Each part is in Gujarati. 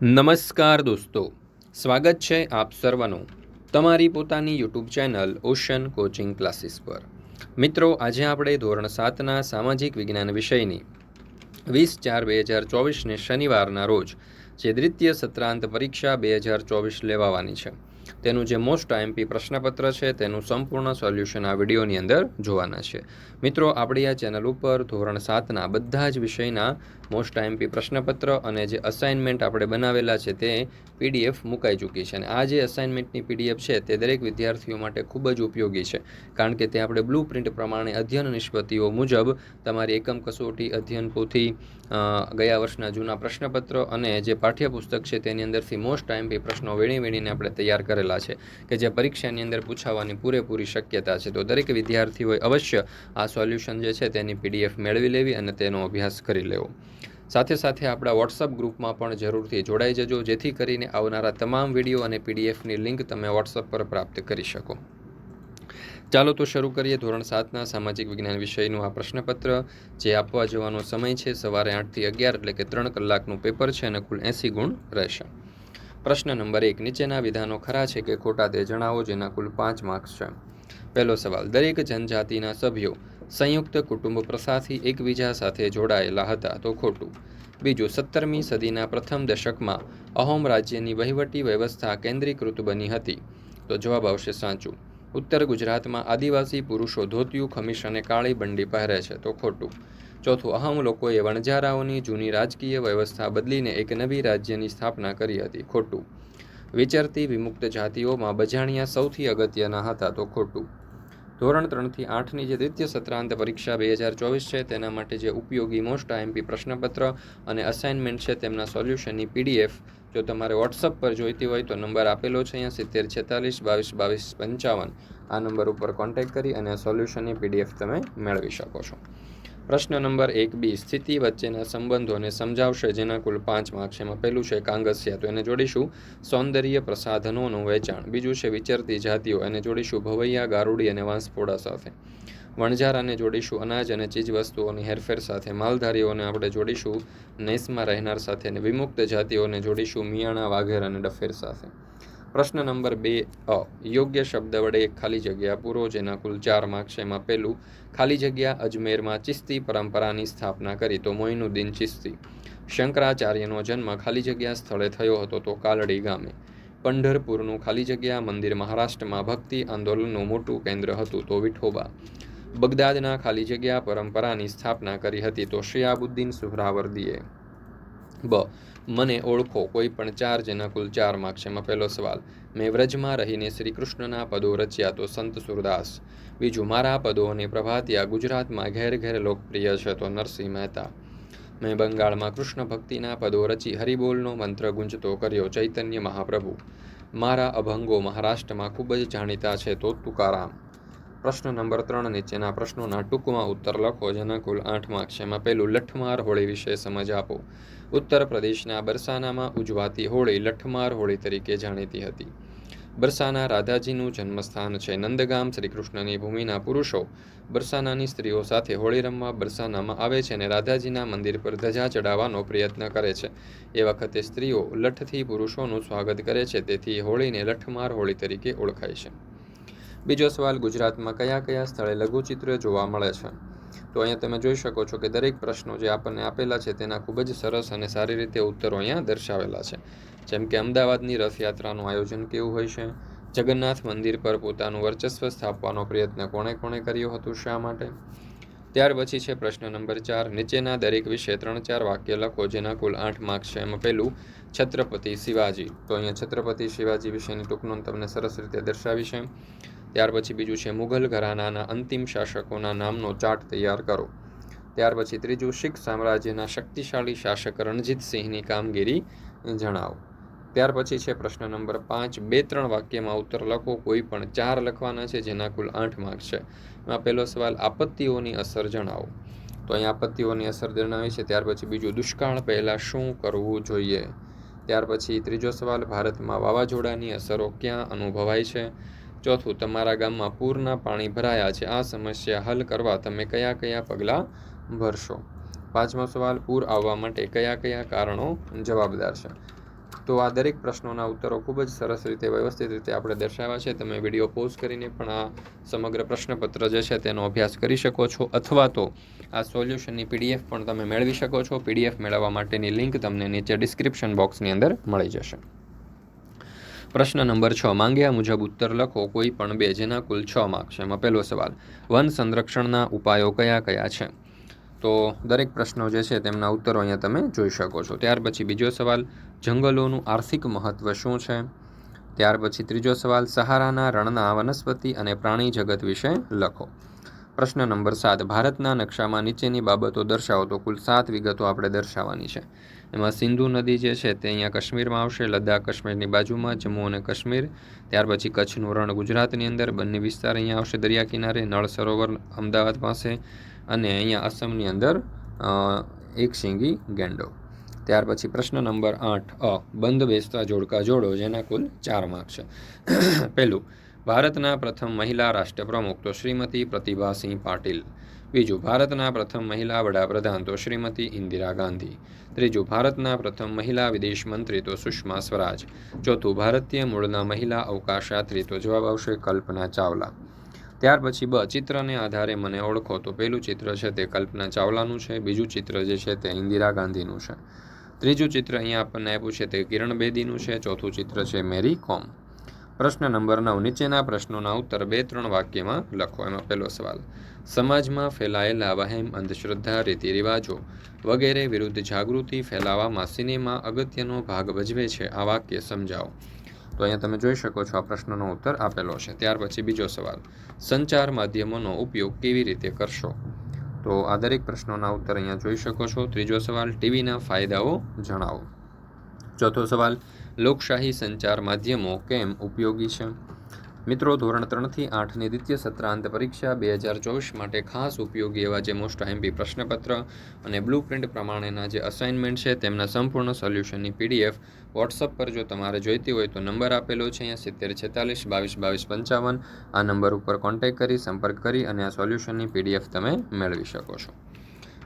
નમસ્કાર દોસ્તો, સ્વાગત છે આપ સર્વનું તમારી પોતાની YouTube channel ocean coaching classes પર. મિત્રો, આજે આપણે ધોરણ સાતના સામાજિક વિજ્ઞાન વિષયની વીસ ચાર બે હજાર ચોવીસને શનિવારના રોજ જે દ્વિતીય સત્રાંત પરીક્ષા બે હજાર ચોવીસ લેવાવાની છે, તેનું જે મોસ્ટ આઈએમપી પ્રશ્નપત્ર છે, તેનું સંપૂર્ણ સોલ્યુશન આ વિડીયોની અંદર જોવાના છે. મિત્રો, આપણી આ ચેનલ ઉપર ધોરણ સાતના બધા જ વિષયના મોસ્ટ આઈએમપી પ્રશ્નપત્ર અને જે અસાઇનમેન્ટ આપણે બનાવેલા છે તે પીડીએફ મુકાઈ ચૂકી છે. અને આ જે અસાઇનમેન્ટની પીડીએફ છે તે દરેક વિદ્યાર્થીઓ માટે ખૂબ જ ઉપયોગી છે. કારણ કે તે આપણે બ્લુ પ્રિન્ટ પ્રમાણે અધ્યયન નિષ્પતિઓ મુજબ તમારી એકમ કસોટી, અધ્યયન પોથી ગયા વર્ષના જૂના પ્રશ્નપત્ર અને જે પાઠ્યપુસ્તક છે તેની અંદરથી મોસ્ટ આઈએમપી પ્રશ્નો વેણી વેણીને આપણે તૈયાર કરેલા છે કે જે પરીક્ષાની અંદર પૂછાવાની પૂરેપૂરી શક્યતા છે. તો દરેક વિદ્યાર્થીઓએ અવશ્ય આ સોલ્યુશન જે છે તેની પીડીએફ મેળવી લેવી અને તેનો અભ્યાસ કરી લેવો. સાથે સાથે આપણા વોટ્સઅપ ગ્રુપમાં પણ જરૂરથી જોડાઈ જજો, જેથી કરીને આવનારા તમામ વીડિયો અને પીડીએફની લિંક તમે વોટ્સઅપ પર પ્રાપ્ત કરી શકો. ચાલો તો શરૂ કરીએ ધોરણ સાતના સામાજિક વિજ્ઞાન વિષયનું આ પ્રશ્નપત્ર, જે આપવા જવાનો સમય છે સવારે આઠથી અગિયાર એટલે કે ત્રણ કલાકનું પેપર છે અને કુલ એંસી ગુણ રહેશે. પ્રશ્ન નંબર એક, નીચેના વિધાનો ખરા છે કે ખોટા તે જણાવો જેના કુલ પાંચ માર્ક્સ છે. પહેલો સવાલ, દરેક જનજાતિના સભ્યો સંયુક્ત કુટુંબ પ્રથાથી એકબીજા સાથે જોડાયેલા હતા તો ખોટું. બીજું, સત્તરમી સદીના પ્રથમ દશકમાં અહોમ રાજ્યની વહીવટી વ્યવસ્થા કેન્દ્રીકૃત બની હતી. તો જવાબ આવશે સાચું. ઉત્તર ગુજરાતમાં આદિવાસી પુરુષો ધોતિયું ખમીશ અને કાળી બંડી પહેરે છે તો ખોટું. ચોથું, અહમ લોકોએ વણઝારાઓની જૂની રાજકીય વ્યવસ્થા બદલીને એક નવી રાજ્યની સ્થાપના કરી હતી. ખોટું. વિચરતી વિમુક્ત જાતિઓમાં બજાણિયા સૌથી અગત્યના હતા તો ખોટું. ધોરણ ત્રણથી આઠની જે દ્વિતીય સત્રાંત પરીક્ષા બે હજાર ચોવીસ છે, તેના માટે જે ઉપયોગી મોસ્ટ આઈએમપી પ્રશ્નપત્ર અને અસાઇનમેન્ટ છે, તેમના સોલ્યુશનની પીડીએફ જો તમારે વોટ્સઅપ પર જોઈતી હોય તો નંબર આપેલો છે અહીંયા સિત્તેર છેતાલીસ બાવીસ બાવીસ પંચાવન. આ નંબર ઉપર કોન્ટેક્ટ કરી અને સોલ્યુશનની પીડીએફ તમે મેળવી શકો છો. પ્રશ્ન નંબર એક બી, સ્થિતિ વચ્ચેના સંબંધોને સમજાવશે જેના કુલ પાંચ માર્ક્સ એમાં પહેલું છે કાંગસિયા. તો એને જોડીશું. સૌંદર્ય પ્રસાધનોનું વેચાણ. બીજું છે વિચરતી જાતિઓ. એને જોડીશું ભવૈયા, ગારુડી અને વાંસફોડા સાથે. વણઝારાને જોડીશું અનાજ અને ચીજવસ્તુઓની હેરફેર સાથે. માલધારીઓને આપણે જોડીશું નેસમાં રહેનાર સાથે અને વિમુક્ત જાતિઓને જોડીશું મિયાણા, વાઘેર અને ડફેર સાથે. પ્રશ્ન નંબર બે, અ, યોગ્ય શબ્દ વડે એક ખાલી જગ્યા પૂરો જેના કુલ ચાર માર્ક્સ એમાં પહેલું, ખાલી જગ્યા અજમેરમાં ચિસ્તી પરંપરાની સ્થાપના કરી તો મોઇનુદ્દીન ચિસ્તી. શંકરાચાર્યનો જન્મ ખાલી જગ્યા સ્થળે થયો હતો તો કાલડી ગામે. પંઢરપુરનું ખાલી જગ્યા મંદિર મહારાષ્ટ્રમાં ભક્તિ આંદોલનનું મોટું કેન્દ્ર હતું તો વિઠોબા. બગદાદના ખાલી જગ્યા પરંપરાની સ્થાપના કરી હતી તો શિયાબુદ્દીન સુહરાવર્દીએ બ, મને ઓળખો, કોઈ પણ ચાર જેના કુલ ચાર માર્ક છે. એમાં પહેલો સવાલ, મેં વ્રજમાં રહીને શ્રી કૃષ્ણના પદો રચ્યા તો સંત સુરદાસ. બીજું, મારા પદો અને પ્રભાતિયા ગુજરાતમાં ઘેર ઘેર લોકપ્રિય છે તો નરસિંહ મહેતા. મેં બંગાળમાં કૃષ્ણ ભક્તિના પદો રચી હરિબોલનો મંત્ર ગુંજતો કર્યો, ચૈતન્ય મહાપ્રભુ. મારા અભંગો મહારાષ્ટ્રમાં ખૂબ જ જાણીતા છે, તો તુકારામ. પ્રશ્ન નંબર ત્રણ નીચેના પ્રશ્નોના ટૂંકમાં ઉત્તર લખો, જેના કુલ આઠ માર્ક છે. એમાં પહેલું, લઠમાર હોળી વિશે સમજ આપો. ઉત્તર પ્રદેશના બરસાનામાં ઉજવાતી હોળી લઠમાર હોળી તરીકે જાણીતી હતી. બરસાના રાધાજીનું જન્મસ્થાન છે. નંદગામ શ્રી કૃષ્ણની ભૂમિના પુરુષો. બરસાનાની સ્ત્રીઓ સાથે હોળી રમવા બરસાનામાં આવે છે અને રાધાજીના મંદિર પર ધજા ચડાવવાનો પ્રયત્ન કરે છે. એ વખતે સ્ત્રીઓ લઠથી પુરુષોનું સ્વાગત કરે છે. તેથી હોળીને લઠમાર હોળી તરીકે ઓળખાય છે. બીજો સવાલ ગુજરાતમાં કયા કયા સ્થળે લઘુચિત્ર જોવા મળે છે? તો અહીંયા તમે જોઈ શકો છો કે દરેક પ્રશ્નો જે આપણને આપેલા છે તેના ખૂબ જ સરસ અને સારી રીતે ઉત્તરો અહીંયા દર્શાવેલા છે. જેમ કે અમદાવાદની રથયાત્રાનું આયોજન કેવું હોય છે? જગન્નાથ મંદિર પર પોતાનું વર્ચસ્વ સ્થાપવાનો પ્રયત્ન કોણે કોણે કર્યો હતું શા માટે? ત્યાર પછી છે પ્રશ્ન નંબર ચાર. નીચેના દરેક વિશે ત્રણ ચાર વાક્ય લખો જેના કુલ આઠ માર્ક્સ છે. એમાં પહેલું, છત્રપતિ શિવાજી. તો અહીંયા છત્રપતિ શિવાજી વિશેની ટૂંક તમને સરસ રીતે દર્શાવી છે. ત્યાર પછી બીજું છે મુઘલ ઘરાનાના અંતિમ શાસકોના નામનો ચાર્ટ તૈયાર કરો. ત્યાર પછી ત્રીજું શીખ સામ્રાજ્યના શક્તિશાળી શાસક રણજીત સિંહની કામગીરી જણાવો. ત્યાર પછી છે પ્રશ્ન નંબર પાંચ. બે ત્રણ વાક્યમાં ઉત્તર લખો. કોઈ પણ ચાર લખવાના છે જેના કુલ આઠ માર્ક છે. એમાં પહેલો સવાલ આપત્તિઓની અસર જણાવો. તો અહીં આપત્તિઓની અસર જણાવી છે. ત્યાર પછી બીજું દુષ્કાળ પહેલાં શું કરવું જોઈએ? ત્યાર પછી ત્રીજો સવાલ, ભારતમાં વાવાઝોડાની અસરો ક્યાં અનુભવાય છે? ચોથું, તમારા ગામમાં પૂરના પાણી ભરાયા છે. આ સમસ્યા હલ કરવા તમે કયા કયા પગલાં ભરશો? પાંચમો સવાલ, પૂર આવવા માટે કયા કયા કારણો જવાબદાર છે? તો આ દરેક પ્રશ્નોના ઉત્તરો ખૂબ જ સરસ રીતે, વ્યવસ્થિત રીતે આપણે દર્શાવ્યા છે. તમે વીડિયો પોઝ કરીને પણ આ સમગ્ર પ્રશ્નપત્ર જે છે તેનો અભ્યાસ કરી શકો છો. અથવા તો આ સોલ્યુશનની પીડીએફ પણ તમે મેળવી શકો છો. પીડીએફ મેળવવા માટેની લિંક તમને નીચે ડિસ્ક્રિપ્શન બોક્સની અંદર મળી જશે. પ્રશ્ન નંબર છ. માંગ્યા મુજબ ઉત્તર લખો. કોઈ પણ બે જેના કુલ છ માર્ક છે. એમાં પહેલો સવાલ, વન સંરક્ષણના ઉપાયો કયા કયા છે? તો દરેક પ્રશ્નો જે છે તેમના ઉત્તરો અહીંયા તમે જોઈ શકો છો. ત્યાર પછી બીજો સવાલ, જંગલોનું આર્થિક મહત્ત્વ શું છે? ત્યાર પછી ત્રીજો સવાલ, સહારાના રણના વનસ્પતિ અને પ્રાણી જગત વિશે લખો. પ્રશ્ન નંબર સાત, ભારતના નકશામાં નીચેની બાબતો દર્શાવો તો કુલ સાત વિગતો આપણે દર્શાવવાની છે. એમાં સિંધુ નદી જે છે તે અહીંયા કાશ્મીરમાં આવશે, લદ્દાખ કાશ્મીરની બાજુમાં, જમ્મુ અને કાશ્મીર. ત્યાર પછી કચ્છનું રણ ગુજરાતની અંદર, બંને વિસ્તાર અહીંયા આવશે દરિયા કિનારે, નળ સરોવર અમદાવાદ પાસે અને અહીંયા અસમની અંદર એક સિંગી ગેંડો. ત્યાર પછી પ્રશ્ન નંબર આઠ, અ, બંધ બેસતા જોડકા જોડો, જેના કુલ ચાર માર્ક છે. પહેલું ભારતના પ્રથમ મહિલા રાષ્ટ્રપ્રમુખ તો શ્રીમતી પ્રતિભાસિંહ પાટીલ. બીજું, ભારતના પ્રથમ મહિલા વડાપ્રધાન તો શ્રીમતી ઇન્દિરા ગાંધી. ત્રીજું, ભારતના પ્રથમ મહિલા વિદેશ મંત્રી તો સુષ્મા સ્વરાજ. ચોથું, ભારતીય મૂળના મહિલા અવકાશયાત્રી તો જવાબ આવશે કલ્પના ચાવલા. ત્યાર પછી બ, ચિત્રને આધારે મને ઓળખો તો પહેલું ચિત્ર છે તે કલ્પના ચાવલાનું છે, બીજું ચિત્ર જે છે તે ઇન્દિરા ગાંધીનું છે. ત્રીજું ચિત્ર અહીંયા આપણને આપ્યું છે તે કિરણ બેદીનું છે, ચોથું ચિત્ર છે મેરી કોમ. પ્રશ્ન નંબર નવ, નીચેના પ્રશ્નોના ઉત્તર બે ત્રણ વાક્યમાં લખો. એમાં પહેલો સવાલ, સમાજમાં ફેલાયેલા વહેમ, અંધશ્રદ્ધા, રીતિ રિવાજો વગેરે વિરુદ્ધ જાગૃતિ ફેલાવવામાં સિનેમા અગત્યનો ભાગ ભજવે છે. આ વાક્ય સમજાવો. તો અહીંયા તમે જોઈ શકો છો આ પ્રશ્નનો ઉત્તર આપેલો છે. ત્યાર પછી બીજો સવાલ, સંચાર માધ્યમોનો ઉપયોગ કેવી રીતે કરશો? તો આ દરેક પ્રશ્નોના ઉત્તર અહીંયા જોઈ શકો છો. ત્રીજો સવાલ, ટીવીના ફાયદાઓ જણાવો. ચોથો સવાલ લોકશાહી સંચાર માધ્યમો કેમ ઉપયોગી છે? મિત્રો, ધોરણ ત્રણથી આઠની દ્વિતીય સત્રાંત પરીક્ષા બે હજાર ચોવીસ માટે ખાસ ઉપયોગી એવા જે મોસ્ટ આઈએમપી પ્રશ્નપત્ર અને બ્લુ પ્રિન્ટ પ્રમાણેના જે અસાઇનમેન્ટ છે, તેમના સંપૂર્ણ સોલ્યુશનની પીડીએફ વોટ્સઅપ પર જો તમારે જોઈતી હોય તો નંબર આપેલો છે, અહીંયા સિત્તેર છેતાલીસ, બાવીસ બાવીસ, પંચાવન. આ નંબર ઉપર કોન્ટેક્ટ કરી, સંપર્ક કરી અને આ સોલ્યુશનની પીડીએફ તમે મેળવી શકો છો.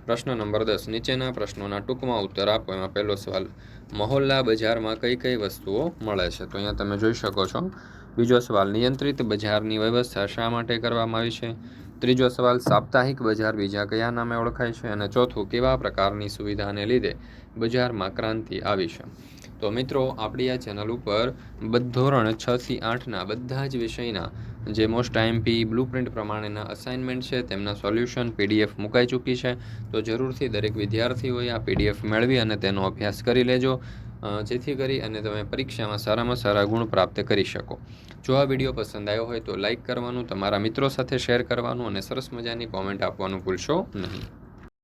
પ્રશ્ન નંબર દસ. નીચેના પ્રશ્નોના ટૂંકમાં ઉત્તર આપો. એમાં પહેલો સવાલ, મહોલ્લા બજારમાં કઈ કઈ વસ્તુઓ મળે છે? તો અહીંયા તમે જોઈ શકો છો. બીજો સવાલ, નિયંત્રિત બજારની વ્યવસ્થા શા માટે કરવામાં આવી છે? ત્રીજો સવાલ, સાપ્તાહિક બજાર બીજા કયા નામે ઓળખાય છે? અને ચોથું, કેવા પ્રકારની સુવિધાને લીધે બજારમાં ક્રાંતિ આવી છે? તો મિત્રો, આપણી આ ચેનલ ઉપર ધોરણ છ થી આઠના બધા જ વિષયના જે મોસ્ટ આઈએમપી બ્લુ પ્રિન્ટ પ્રમાણેના અસાઇનમેન્ટ છે, તેમના સોલ્યુશન પીડીએફ મુકાઈ ચૂકી છે. તો જરૂરથી દરેક વિદ્યાર્થીઓએ આ પીડીએફ મેળવી અને તેનો અભ્યાસ કરી લેજો. જેથી કરી અને તમે પરીક્ષામાં સારામાં સારા ગુણ પ્રાપ્ત કરી શકો. જો આ વીડિયો પસંદ આવ્યો હોય તો લાઇક કરવાનું, તમારા મિત્રો સાથે શેર કરવાનું અને સરસ મજાની કોમેન્ટ આપવાનું ભૂલશો નહીં.